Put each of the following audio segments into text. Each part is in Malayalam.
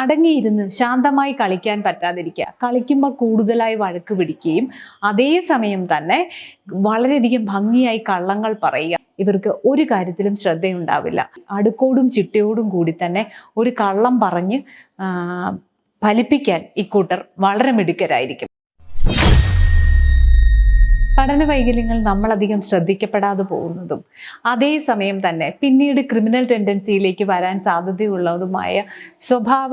അടങ്ങിയിരുന്ന് ശാന്തമായി കളിക്കാൻ പറ്റാതിരിക്കുക. കളിക്കുമ്പോൾ കൂടുതലായി വഴക്ക് പിടിക്കുകയും അതേസമയം തന്നെ വളരെയധികം ഭംഗിയായി കള്ളങ്ങൾ പറയുക. ഇവർക്ക് ഒരു കാര്യത്തിലും ശ്രദ്ധയുണ്ടാവില്ല. അടുക്കോടും ചിട്ടയോടും കൂടി തന്നെ ഒരു കള്ളം പറഞ്ഞ് ഫലിപ്പിക്കാൻ ഇക്കൂട്ടർ വളരെ മിടുക്കരായിരിക്കും. പഠന വൈകല്യങ്ങൾ നമ്മളധികം ശ്രദ്ധിക്കപ്പെടാതെ പോകുന്നതും അതേസമയം തന്നെ പിന്നീട് ക്രിമിനൽ ടെൻഡൻസിയിലേക്ക് വരാൻ സാധ്യതയുള്ളതുമായ സ്വഭാവ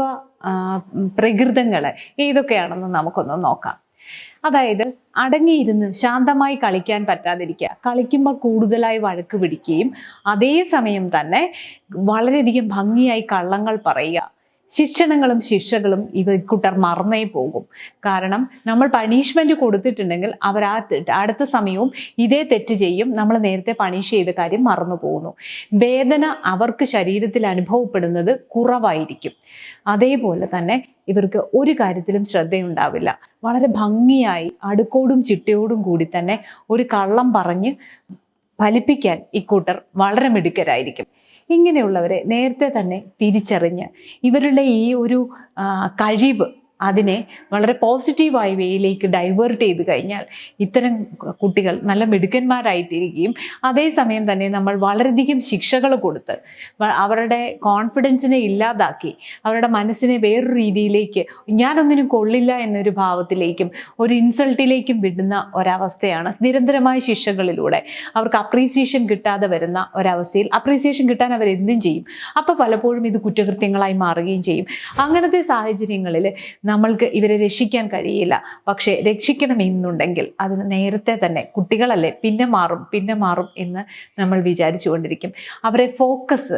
പ്രകൃതങ്ങൾ ഏതൊക്കെയാണെന്ന് നമുക്കൊന്ന് നോക്കാം. അതായത് അടങ്ങിയിരുന്ന് ശാന്തമായി കളിക്കാൻ പറ്റാതിരിക്കുക കളിക്കുമ്പോൾ കൂടുതലായി വഴക്ക് പിടിക്കുകയും അതേസമയം തന്നെ വളരെയധികം ഭംഗിയായി കള്ളങ്ങൾ പറയുക ശിക്ഷണങ്ങളും ശിക്ഷകളും ഇവർ കുട്ടർ മറന്നേ പോകും. കാരണം നമ്മൾ പണിഷ്മെന്റ് കൊടുത്തിട്ടുണ്ടെങ്കിൽ അവർ ആ അടുത്ത സമയവും ഇതേ തെറ്റ് ചെയ്യും. നമ്മൾ നേരത്തെ പണിഷ് ചെയ്ത കാര്യം മറന്നു പോകുന്നു. വേദന അവർക്ക് ശരീരത്തിൽ അനുഭവപ്പെടുന്നത് കുറവായിരിക്കും. അതേപോലെ തന്നെ ഇവർക്ക് ഒരു കാര്യത്തിലും ശ്രദ്ധയുണ്ടാവില്ല. വളരെ ഭംഗിയായി അടുക്കോടും ചിട്ടയോടും കൂടി തന്നെ ഒരു കള്ളം പറഞ്ഞ് ഫലിപ്പിക്കാൻ ഇക്കൂട്ടർ വളരെ മിടുക്കരായിരിക്കും. ഇങ്ങനെയുള്ളവരെ നേരത്തെ തന്നെ തിരിച്ചറിഞ്ഞ് ഇവരുടെ ഈ ഒരു കഴിവ് അതിനെ വളരെ പോസിറ്റീവായ വേയിലേക്ക് ഡൈവേർട്ട് ചെയ്ത് കഴിഞ്ഞാൽ ഇത്തരം കുട്ടികൾ നല്ല മിടുക്കന്മാരായിത്തീരുകയും അതേസമയം തന്നെ നമ്മൾ വളരെയധികം ശിക്ഷകൾ കൊടുത്ത് അവരുടെ കോൺഫിഡൻസിനെ ഇല്ലാതാക്കി അവരുടെ മനസ്സിനെ വേറൊരു രീതിയിലേക്ക് ഞാനൊന്നിനും കൊള്ളില്ല എന്നൊരു ഭാവത്തിലേക്കും ഒരു ഇൻസൾട്ടിലേക്കും വിടുന്ന ഒരവസ്ഥയാണ് നിരന്തരമായ ശിക്ഷകളിലൂടെ അവർക്ക് അപ്രീസിയേഷൻ കിട്ടാതെ വരുന്ന ഒരവസ്ഥയിൽ അപ്രീസിയേഷൻ കിട്ടാൻ അവർ എന്തും ചെയ്യും. അപ്പോൾ പലപ്പോഴും ഇത് കുറ്റകൃത്യങ്ങളായി മാറുകയും ചെയ്യും. അങ്ങനത്തെ സാഹചര്യങ്ങളിൽ നമ്മൾക്ക് ഇവരെ രക്ഷിക്കാൻ കഴിയില്ല. പക്ഷേ രക്ഷിക്കണമെന്നുണ്ടെങ്കിൽ അതിന് നേരത്തെ തന്നെ കുട്ടികളല്ലേ പിന്നെ മാറും പിന്നെ മാറും എന്ന് നമ്മൾ വിചാരിച്ചു കൊണ്ടിരിക്കും അവരെ ഫോക്കസ്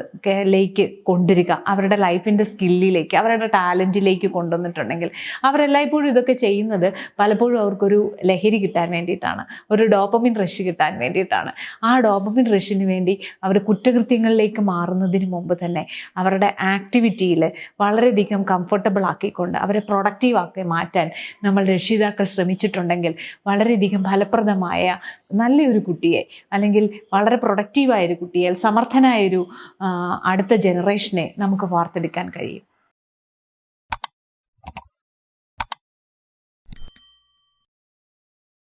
ലേക്ക് കൊണ്ടുവരിക അവരുടെ ലൈഫിന്റെ സ്കില്ലിലേക്ക് അവരുടെ ടാലന്റിലേക്ക് കൊണ്ടുവന്നിട്ടുണ്ടെങ്കിൽ അവരെല്ലായ്പ്പോഴും ഇതൊക്കെ ചെയ്യുന്നത് പലപ്പോഴും അവർക്കൊരു ലഹരി കിട്ടാൻ വേണ്ടിയിട്ടാണ് ഒരു ഡോപ്പമിൻ റഷ് കിട്ടാൻ വേണ്ടിയിട്ടാണ്. ആ ഡോപ്പമിൻ റഷിന് വേണ്ടി അവർ കുറ്റകൃത്യങ്ങളിലേക്ക് മാറുന്നതിന് മുമ്പ് തന്നെ അവരുടെ ആക്ടിവിറ്റിയിൽ വളരെയധികം കംഫർട്ടബിൾ ആക്കിക്കൊണ്ട് അവരെ പ്രൊഡക്റ്റീവ് ആക്കി മാറ്റാൻ നമ്മൾ രക്ഷിതാക്കൾ ശ്രമിച്ചിട്ടുണ്ടെങ്കിൽ വളരെയധികം ഫലപ്രദമായ നല്ലൊരു കുട്ടിയെ അല്ലെങ്കിൽ വളരെ പ്രൊഡക്റ്റീവായൊരു കുട്ടിയെ സമർത്ഥനായൊരു അടുത്ത ജനറേഷനെ നമുക്ക് വാർത്തെടുക്കാൻ കഴിയും.